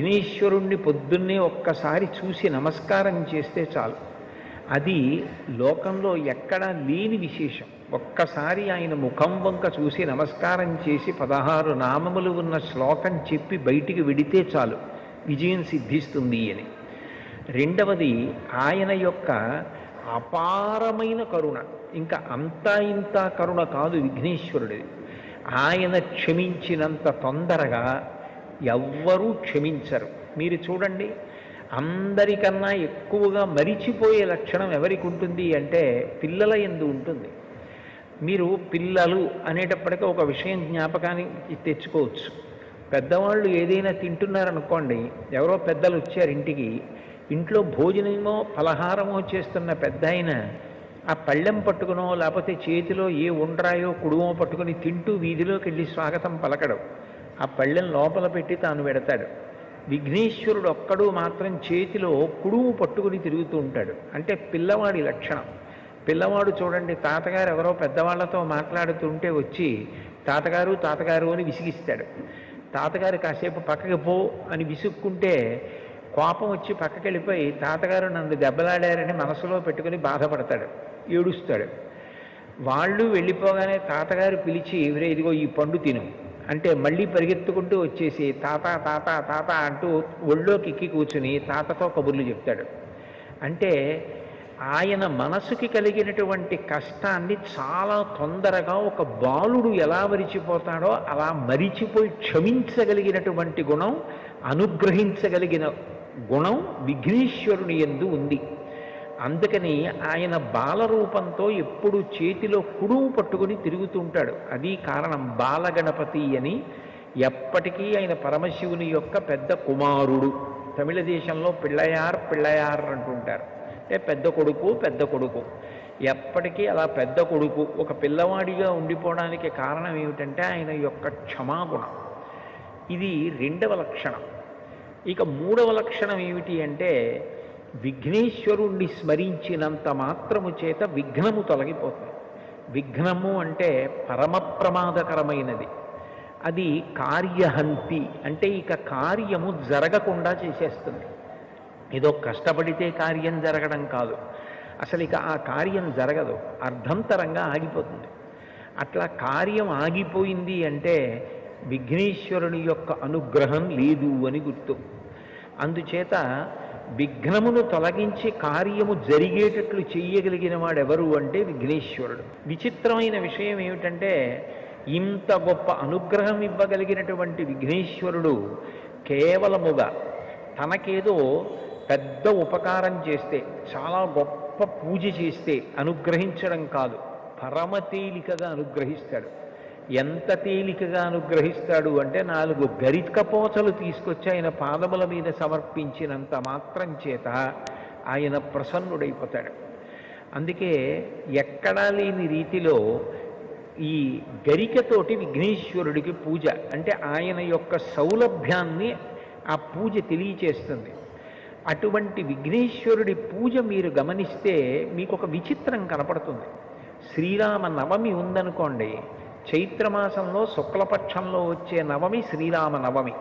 విఘ్నేశ్వరుణ్ణి పొద్దున్నే ఒక్కసారి చూసి నమస్కారం చేస్తే చాలు. అది లోకంలో ఎక్కడా లేని విశేషం. ఒక్కసారి ఆయన ముఖం వంక చూసి నమస్కారం చేసి పదహారు నామములు ఉన్న శ్లోకం చెప్పి బయటికి విడితే చాలు. విజయం సిద్ధిస్తుంది అని. రెండవది ఆయన యొక్క అపారమైన కరుణ. ఇంకా అంతా ఇంత కరుణ కాదు విఘ్నేశ్వరుడిది. ఆయన క్షమించినంత తొందరగా ఎవ్వరూ క్షమించరు. మీరు చూడండి అందరికన్నా ఎక్కువగా మరిచిపోయే లక్షణం ఎవరికి ఉంటుంది అంటే పిల్లల ఎందు ఉంటుంది. మీరు పిల్లలు అనేటప్పటికీ ఒక విషయం జ్ఞాపకానికి తెచ్చుకోవచ్చు. పెద్దవాళ్ళు ఏదైనా తింటున్నారనుకోండి ఎవరో పెద్దలు వచ్చారు ఇంటికి ఇంట్లో భోజనమో పలహారమో చేస్తున్న పెద్ద ఆయన ఆ పళ్ళెం పట్టుకునో లేకపోతే చేతిలో ఏ ఉండ్రాయో కుడుమో పట్టుకుని తింటూ వీధిలోకి వెళ్ళి స్వాగతం పలకడం. ఆ పళ్ళెం లోపల పెట్టి తాను పెడతాడు. విఘ్నేశ్వరుడు ఒక్కడు మాత్రం చేతిలో కుడుము పట్టుకుని తిరుగుతూ ఉంటాడు. అంటే పిల్లవాడి లక్షణం. పిల్లవాడు చూడండి తాతగారు ఎవరో పెద్దవాళ్ళతో మాట్లాడుతుంటే వచ్చి తాతగారు తాతగారు అని విసిగిస్తాడు. తాతగారు కాసేపు పక్కకి పో అని విసుక్కుంటే కోపం వచ్చి పక్కకి వెళ్ళిపోయి తాతగారు నన్ను దెబ్బలాడారని మనసులో పెట్టుకుని బాధపడతాడు. ఏడుస్తాడు. వాళ్ళు వెళ్ళిపోగానే తాతగారు పిలిచి "ఇవరే ఇదిగో ఈ పండు తిను. అంటే మళ్ళీ పరిగెత్తుకుంటూ వచ్చేసి తాత తాత తాత అంటూ ఒళ్ళోకి ఎక్కి కూర్చుని తాతతో కబుర్లు చెప్తాడు. అంటే ఆయన మనసుకి కలిగినటువంటి కష్టాన్ని చాలా తొందరగా ఒక బాలుడు ఎలా మరిచిపోతాడో అలా మరిచిపోయి క్షమించగలిగినటువంటి గుణం అనుగ్రహించగలిగిన గుణం విఘ్నేశ్వరుని ఎందు ఉంది. అందుకని ఆయన బాలరూపంతో ఎప్పుడు చేతిలో కుడుము పట్టుకుని తిరుగుతుంటాడు. అది కారణం బాలగణపతి అని ఎప్పటికీ ఆయన పరమశివుని యొక్క పెద్ద కుమారుడు. తమిళ దేశంలో పిళ్ళయార్ పిళ్ళయార్ అంటుంటారు. అంటే పెద్ద కొడుకు పెద్ద కొడుకు. ఎప్పటికీ అలా పెద్ద కొడుకు. ఒక పిల్లవాడిగా ఉండిపోవడానికి కారణం ఏమిటంటే ఆయన యొక్క క్షమాగుణం. ఇది రెండవ లక్షణం. ఇక మూడవ లక్షణం ఏమిటి అంటే విఘ్నేశ్వరుణ్ణి స్మరించినంత మాత్రము చేత విఘ్నము తొలగిపోతుంది. విఘ్నము అంటే పరమ ప్రమాదకరమైనది. అది కార్యహంతి అంటే ఇక కార్యము జరగకుండా చేసేస్తుంది. ఏదో కష్టపడితే కార్యం జరగడం కాదు. అసలు ఇక ఆ కార్యం జరగదు. అర్ధంతరంగా ఆగిపోతుంది. అట్లా కార్యం ఆగిపోయింది అంటే విఘ్నేశ్వరుని యొక్క అనుగ్రహం లేదు అని గుర్తు. అందుచేత విఘ్నమును తొలగించి కార్యము జరిగేటట్లు చెయ్యగలిగిన వాడెవరు అంటే విఘ్నేశ్వరుడు. విచిత్రమైన విషయం ఏమిటంటే ఇంత గొప్ప అనుగ్రహం ఇవ్వగలిగినటువంటి విఘ్నేశ్వరుడు కేవలముగా తనకేదో పెద్ద ఉపకారం చేస్తే చాలా గొప్ప పూజ చేస్తే అనుగ్రహించడం కాదు. పరమ తేలికగా అనుగ్రహిస్తాడు. ఎంత తేలికగా అనుగ్రహిస్తాడు అంటే నాలుగు గరికపోచలు తీసుకొచ్చి ఆయన పాదముల మీద సమర్పించినంత మాత్రం చేత ఆయన ప్రసన్నుడైపోతాడు. అందుకే ఎక్కడా లేని రీతిలో ఈ గరికతోటి విఘ్నేశ్వరుడికి పూజ అంటే ఆయన యొక్క సౌలభ్యాన్ని ఆ పూజ తెలియచేస్తుంది. అటువంటి విఘ్నేశ్వరుడి పూజ మీరు గమనిస్తే మీకు ఒక విచిత్రం కనపడుతుంది. శ్రీరామ నవమి ఉందనుకోండి చైత్రమాసంలో శుక్లపక్షంలో వచ్చే నవమి శ్రీరామ నవమి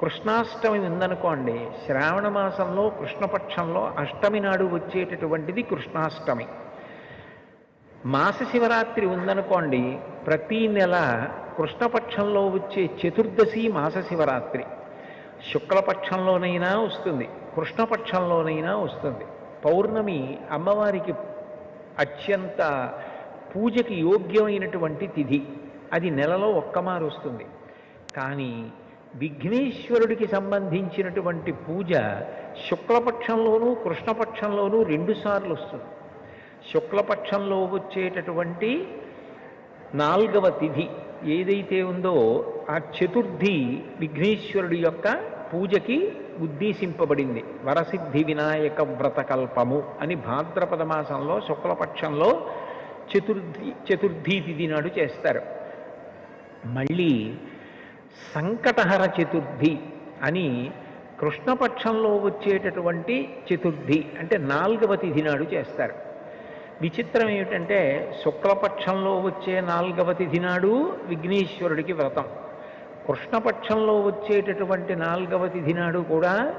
కృష్ణాష్టమి ఉందనుకోండి శ్రావణ మాసంలో కృష్ణపక్షంలో అష్టమి నాడు వచ్చేటటువంటిది కృష్ణాష్టమి. మాస శివరాత్రి ఉందనుకోండి ప్రతీ నెల కృష్ణపక్షంలో వచ్చే చతుర్దశి మాస శివరాత్రి. శుక్లపక్షంలోనైనా వస్తుంది కృష్ణపక్షంలోనైనా వస్తుంది. పౌర్ణమి అమ్మవారికి అత్యంత పూజకి యోగ్యమైనటువంటి తిథి. అది నెలలో ఒక్కమారు వస్తుంది. కానీ విఘ్నేశ్వరుడికి సంబంధించినటువంటి పూజ శుక్లపక్షంలోనూ కృష్ణపక్షంలోనూ రెండుసార్లు వస్తుంది. శుక్లపక్షంలో వచ్చేటటువంటి నాల్గవ తిథి ఏదైతే ఉందో ఆ చతుర్థి విఘ్నేశ్వరుడి యొక్క పూజకి ఉద్దేశింపబడింది. వరసిద్ధి వినాయక వ్రతకల్పము అని భాద్రపద మాసంలో శుక్లపక్షంలో చతుర్థి చతుర్థి తిథి నాడు చేస్తారు. మళ్ళీ సంకటహర చతుర్థి అని కృష్ణపక్షంలో వచ్చేటటువంటి చతుర్థి అంటే నాలుగవ తిథి నాడు చేస్తారు. విచిత్రం ఏమిటంటే శుక్లపక్షంలో వచ్చే నాలుగవ తిథి నాడు విఘ్నేశ్వరుడికి వ్రతం. కృష్ణపక్షంలో వచ్చేటటువంటి నాలుగవ తిథి నాడు కూడా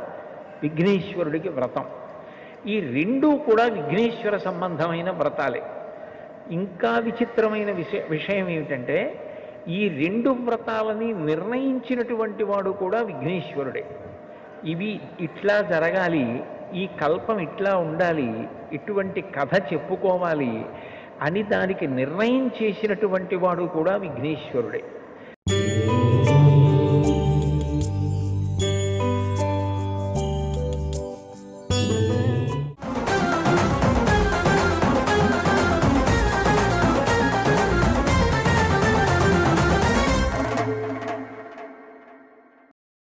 విఘ్నేశ్వరుడికి వ్రతం. ఈ రెండూ కూడా విఘ్నేశ్వర సంబంధమైన వ్రతాలే. ఇంకా విచిత్రమైన విషయ విషయం ఏమిటంటే ఈ రెండు వ్రతాలని నిర్ణయించినటువంటి వాడు కూడా విఘ్నేశ్వరుడే. ఇవి ఇట్లా జరగాలి ఈ కల్పం ఇట్లా ఉండాలి ఇటువంటి కథ చెప్పుకోవాలి అని దానికి నిర్ణయం చేసినటువంటి వాడు కూడా విఘ్నేశ్వరుడే.